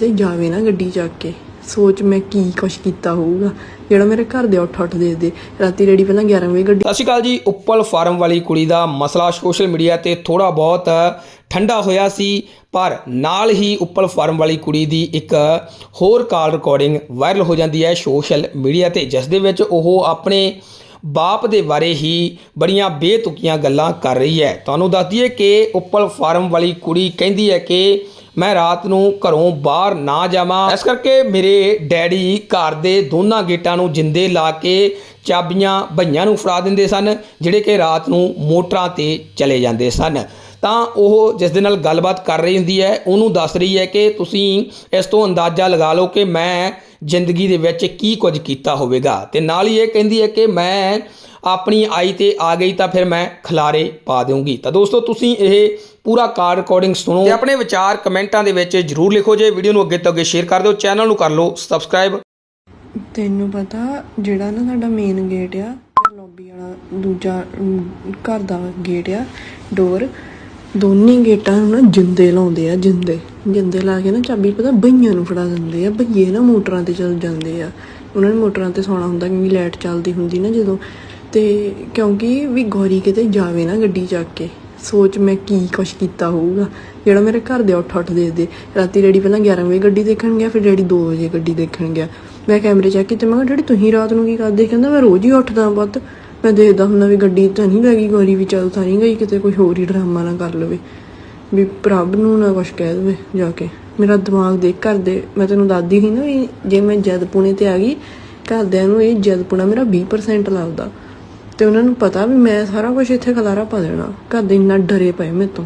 ਤੇ ਜਾਵੇ ਨਾ ਗੱਡੀ ਚੱਕ ਕੇ। ਸੋਚ ਮੈਂ ਕੀ ਕੁਛ ਕੀਤਾ ਹੋਊਗਾ। ਜਿਹੜਾ ਮੇਰੇ ਘਰ ਦੇ ਉੱਠ ਉੱਠ ਦੇ। ਰਾਤੀ ਰੈਡੀ ਪਹਿਲਾਂ 11 ਵਜੇ ਗੱਡੀ ਸਤਿ ਸ਼੍ਰੀ ਅਕਾਲ ਜੀ। ਉੱਪਲ ਫਾਰਮ ਵਾਲੀ ਕੁੜੀ ਦਾ ਮਸਲਾ ਸੋਸ਼ਲ ਮੀਡੀਆ ਤੇ ਥੋੜਾ ਬਹੁਤ ਠੰਡਾ ਹੋਇਆ ਸੀ। ਪਰ ਨਾਲ ਹੀ ਉੱਪਲ ਫਾਰਮ ਵਾਲੀ ਕੁੜੀ ਦੀ ਇੱਕ ਹੋਰ ਕਾਲ ਰਿਕਾਰਡਿੰਗ ਵਾਇਰਲ ਹੋ ਜਾਂਦੀ ਹੈ ਸੋਸ਼ਲ ਮੀਡੀਆ ਤੇ, ਜਿਸ ਦੇ ਵਿੱਚ ਉਹ ਆਪਣੇ ਬਾਪ ਦੇ ਬਾਰੇ ਹੀ ਬੜੀਆਂ ਬੇਤੁਕੀਆਂ ਗੱਲਾਂ ਕਰ ਰਹੀ ਹੈ। ਤੁਹਾਨੂੰ ਦੱਸ ਦਈਏ ਕਿ ਉੱਪਲ ਫਾਰਮ ਵਾਲੀ ਕੁੜੀ ਕਹਿੰਦੀ ਹੈ ਕਿ ਮੈਂ ਰਾਤ ਨੂੰ ਘਰੋਂ ਬਾਹਰ ਨਾ ਜਾਵਾਂ। ਇਸ ਕਰਕੇ ਮੇਰੇ ਡੈਡੀ ਘਰ ਦੇ ਦੋਨਾਂ ਗੇਟਾਂ ਨੂੰ ਜਿੰਦੇ ਲਾ ਕੇ ਚਾਬੀਆਂ ਭਈਆਂ ਨੂੰ ਫੜਾ ਦਿੰਦੇ ਸਨ, ਜਿਹੜੇ ਕਿ ਰਾਤ ਨੂੰ ਮੋਟਰਾਂ ਤੇ ਚਲੇ ਜਾਂਦੇ ਸਨ। ਤਾਂ ਉਹ ਜਿਸ ਦੇ ਨਾਲ ਗੱਲਬਾਤ ਕਰ ਰਹੀ ਹੁੰਦੀ ਹੈ, ਉਹਨੂੰ ਦੱਸ ਰਹੀ ਹੈ ਕਿ ਤੁਸੀਂ ਇਸ ਤੋਂ ਅੰਦਾਜ਼ਾ ਲਗਾ ਲਓ ਕਿ ਮੈਂ ਜ਼ਿੰਦਗੀ ਦੇ ਵਿੱਚ ਕੀ ਕੁਝ ਕੀਤਾ ਹੋਵੇਗਾ। ਤੇ ਨਾਲ ਹੀ ਇਹ ਕਹਿੰਦੀ ਹੈ ਕਿ ਮੈਂ ਆਪਣੀ ਆਈ ਤੇ ਆ ਗਈ ਤਾਂ ਫਿਰ ਮੈਂ ਖਲਾਰੇ ਪਾ ਦੇਵਾਂਗੀ ਤਾਂ ਦੋਸਤੋ ਤੁਸੀਂ ਇਹ ਪੂਰਾ ਕਾਰ ਰਿਕਾਰਡਿੰਗ ਸੁਣੋ ਤੇ ਆਪਣੇ ਵਿਚਾਰ ਕਮੈਂਟਾਂ ਦੇ ਵਿੱਚ ਜਰੂਰ ਲਿਖੋ ਜੇ। ਵੀਡੀਓ ਨੂੰ ਅੱਗੇ ਤੋਂ ਅੱਗੇ ਸ਼ੇਅਰ ਕਰ ਦਿਓ ਚੈਨਲ ਨੂੰ ਕਰ ਲਓ ਸਬਸਕ੍ਰਾਈਬ ਤੈਨੂੰ ਪਤਾ ਜਿਹੜਾ ਨਾ ਸਾਡਾ ਮੇਨ ਗੇਟ ਆ ਲੌਬੀ ਵਾਲਾ ਦੂਜਾ ਘਰ ਦਾ ਗੇਟ ਆ ਡੋਰ ਦੋਨੇ ਗੇਟਾਂ ਨੂੰ ਨਾ ਜਿੰਦੇ ਲਾਉਂਦੇ ਆ, ਜਿੰਦੇ। ਜਿੰਦੇ ਲਾ ਕੇ ਨਾ ਚਾਬੀ ਪਤਾ ਬਈਆਂ ਨੂੰ ਫੜਾ ਦਿੰਦੇ ਆ। ਬਈਏ ਨਾ ਮੋਟਰਾਂ ਤੇ ਚੱਲ ਜਾਂਦੇ ਆ। ਉਹਨਾਂ ਨੇ ਮੋਟਰਾਂ ਤੇ ਸੌਣਾ ਹੁੰਦਾ ਕਿਉਂਕਿ ਲਾਈਟ ਚੱਲਦੀ ਹੁੰਦੀ ਨਾ ਜਦੋਂ। ਤੇ ਕਿਉਂਕਿ ਵੀ ਗੌਰੀ ਕਿਤੇ ਜਾਵੇ ਨਾ ਗੱਡੀ ਚੱਕ ਕੇ, ਸੋਚ ਮੈਂ ਕੀ ਕੁਛ ਕੀਤਾ ਹੋਊਗਾ। ਜਿਹੜਾ ਮੇਰੇ ਘਰ ਦੇ ਉੱਠ ਉੱਠ ਦੇ ਰਾਤੀ ਡੈਡੀ ਪਹਿਲਾਂ 11 ਵਜੇ ਗੱਡੀ ਦੇਖਣ ਗਿਆ, ਫਿਰ ਡੈਡੀ 2 ਵਜੇ ਗੱਡੀ ਦੇਖਣ ਗਿਆ। ਮੈਂ ਕੈਮਰੇ ਚੈੱਕ ਕੀਤੇ ਮੈਂ ਕਿਹਾ, ਡੈਡੀ, ਤੁਸੀਂ ਰਾਤ ਨੂੰ ਕੀ ਕਰਦੇ? ਕਹਿੰਦਾ, ਮੈਂ ਰੋਜ਼ ਹੀ ਉੱਠਦਾ ਪੁੱਤ। ਮੈਂ ਦੇਖਦਾ ਹੁੰਦਾ ਵੀ ਗੱਡੀ ਤਾਂ ਨਹੀਂ ਲੱਗੀ ਗੌਰੀ ਵੀ ਚੱਲ ਤਾਂ ਨਹੀਂ ਗਈ, ਕਿਤੇ ਕੋਈ ਹੋਰ ਹੀ ਡਰਾਮਾ ਨਾ ਕਰ ਲਵੇ। ਵੀ ਪ੍ਰਭ ਨੂੰ ਨਾ ਕੁਛ ਕਹਿ ਦੇਵੇ ਜਾ ਕੇ। ਮੇਰਾ ਦਿਮਾਗ ਦੇਖ ਕਰਦੇ ਮੈਂ ਤੈਨੂੰ ਦੱਸਦੀ ਸੀ ਨਾ ਵੀ ਜੇ ਮੈਂ ਜਦ ਪੁਣੇ ਤੇ ਆ ਗਈ, ਘਰਦਿਆਂ ਨੂੰ ਇਹ ਜਦ ਪੁਣਾ ਮੇਰਾ 20% ਲੱਗਦਾ ਤੇ ਉਹਨਾਂ ਨੂੰ ਪਤਾ ਵੀ ਮੈਂ ਸਾਰਾ ਕੁਝ ਇੱਥੇ ਖਲਾਰਾ ਪਾ ਦੇਣਾ। ਘਰ ਦੇ ਇੰਨਾ ਡਰੇ ਪਏ ਮੇਰੇ ਤੋਂ।